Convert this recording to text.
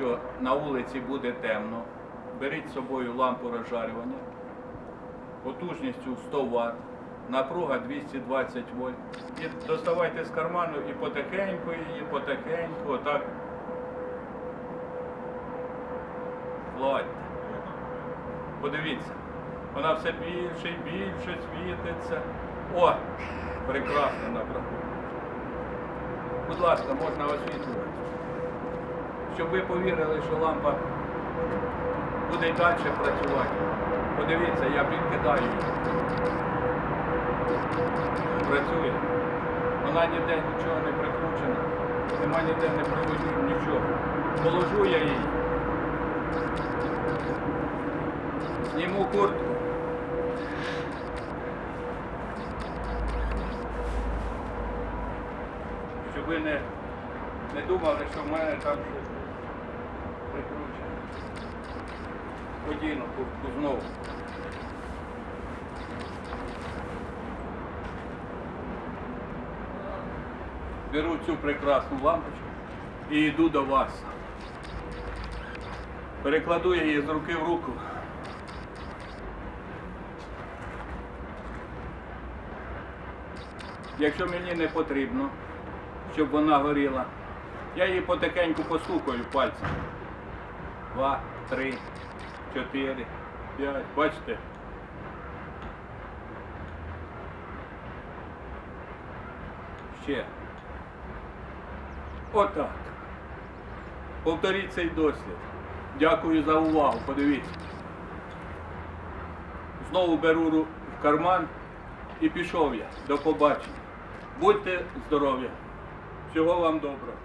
що на вулиці буде темно, беріть з собою лампу розжарювання потужністю 100 Вт, напруга 220 вольт. І доставайте з карману і потихеньку її, потихеньку, отак. Гладьте. Подивіться, вона все більше і більше світиться. О, прекрасно напруга. Будь ласка, можна освітлювати. Щоб ви повірили, що лампа буде й далі працювати. Подивіться, я підкидаю її. Працює. Вона ніде нічого не прикручена, нема ніде не приводів, нічого. Положу я її. Зніму куртку. Щоб ви не, не думали, що в мене там щось Одіну куртку знову. Беру цю прекрасну лампочку і йду до вас. Перекладу я її з руки в руку. Якщо мені не потрібно, щоб вона горіла, я її потихеньку постукаю пальцем. Два, три, чотири, п'ять. Бачите? Ще. Отак. Повторіть цей дослід. Дякую за увагу. Подивіться. Знову беру ру- в карман і пішов я. До побачення. Будьте здорові. Всього вам доброго.